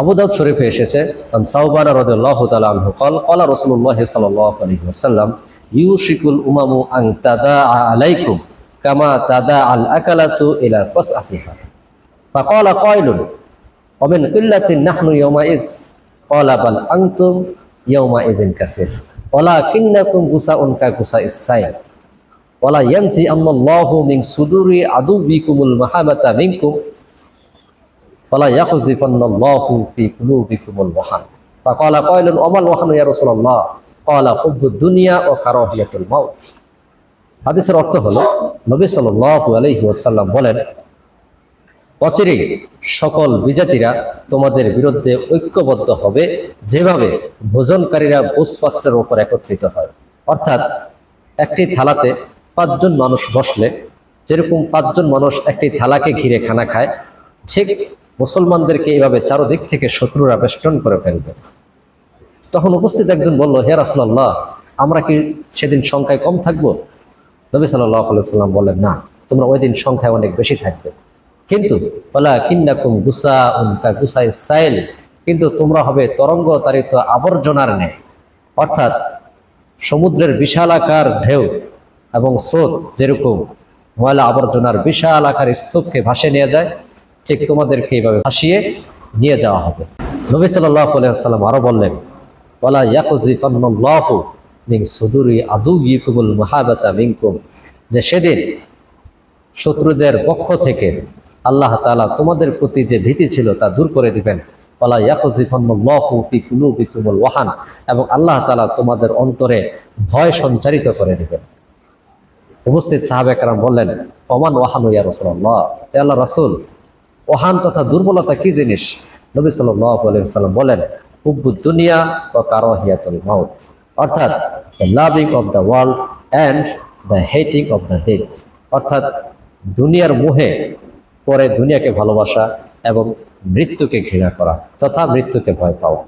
আবু দাউদ শরীফে এসেছে আন সাউবান রাদিয়াল্লাহু তাআলা আনহু قال قال رسول الله صلى الله عليه وسلم يوشك الامم ان تداعى عليكم كما تداعى الاكله الى قصعتها فقال قائل ومن قلة نحن يومئذ قال بل أنتم يومئذ كثير ولكنكم غساء كغساء السيل ولا ينزي أن الله من صدور عدوكم المحبة منكم ولا يخزفن الله في قلوبكم الوهن فقال قائل وما الوهن يا رسول الله قال حب الدنيا وكراهية الموت হাদিসের অর্থ হলো নবী সাল্লাল্লাহু আলাইহি ওয়াসাল্লাম বলেন অচিরেই সকল বিজাতিরা তোমাদের বিরুদ্ধে ঐক্যবদ্ধ হবে যেভাবে ভোজনকারীরা ভোজপাত্রের ওপর একত্রিত হয় অর্থাৎ একটি থালাতে পাঁচজন মানুষ বসলে যেরকম পাঁচজন মানুষ একটি থালাকে ঘিরে খানা খায় ঠিক মুসলমানদেরকে এইভাবে চারদিক থেকে শত্রুরা বেষ্টন করে ফেলবে। তখন উপস্থিত একজন বলল, হে রাসুল্লাহ আমরা কি সেদিন সংখ্যায় কম থাকব? নবী সাল্লাহ সাল্লাম বলেন না, তোমরা ওই দিন সংখ্যায় অনেক বেশি থাকবে। কিন্তু গুসা গুসাই সাইল, কিন্তু তোমরা হবে তরঙ্গ তারিত আবর্জনার নেই অর্থাৎ সমুদ্রের বিশাল আকার ঢেউ এবং স্রোত যেরকম, ময়লা আবর্জনার বিশাল আকার স্তূপকে ভাসে নিয়ে যায় ঠিক তোমাদেরকে এইভাবে ভাসিয়ে নিয়ে যাওয়া হবে। নবী সাল্লাহ আরও বললেন মিনকুম যে সেদিন শত্রুদের পক্ষ থেকে আল্লাহ তাআলা তোমাদের প্রতি যে ভীতি ছিল তা দূর করে দিবেন। ওয়ালা ইয়াকুজিফান্নাল্লাহু ফি কুলুবিকুমুল ওয়াহান, এবং আল্লাহ তালা তোমাদের অন্তরে ভয় সঞ্চারিত করে দিবেন। উপস্থিত সাহাবে কারাম বললেন, ওমান ওয়াহানু ইয়া রাসূলুল্লাহ? হে আল্লাহ রাসূল ওহান তথা দুর্বলতা কি জিনিস? নবী সাল্লাম বলেন হুব্বুদ দুনিয়া ও কারাহিয়াতুল মাউত। অর্থাৎ the loving of the world and the hating of the death অর্থাৎ, দুনিয়ার মোহে পরে দুনিয়াকে ভালোবাসা এবং মৃত্যুকে ঘৃণা করা তথা মৃত্যুকে ভয় পাওয়া।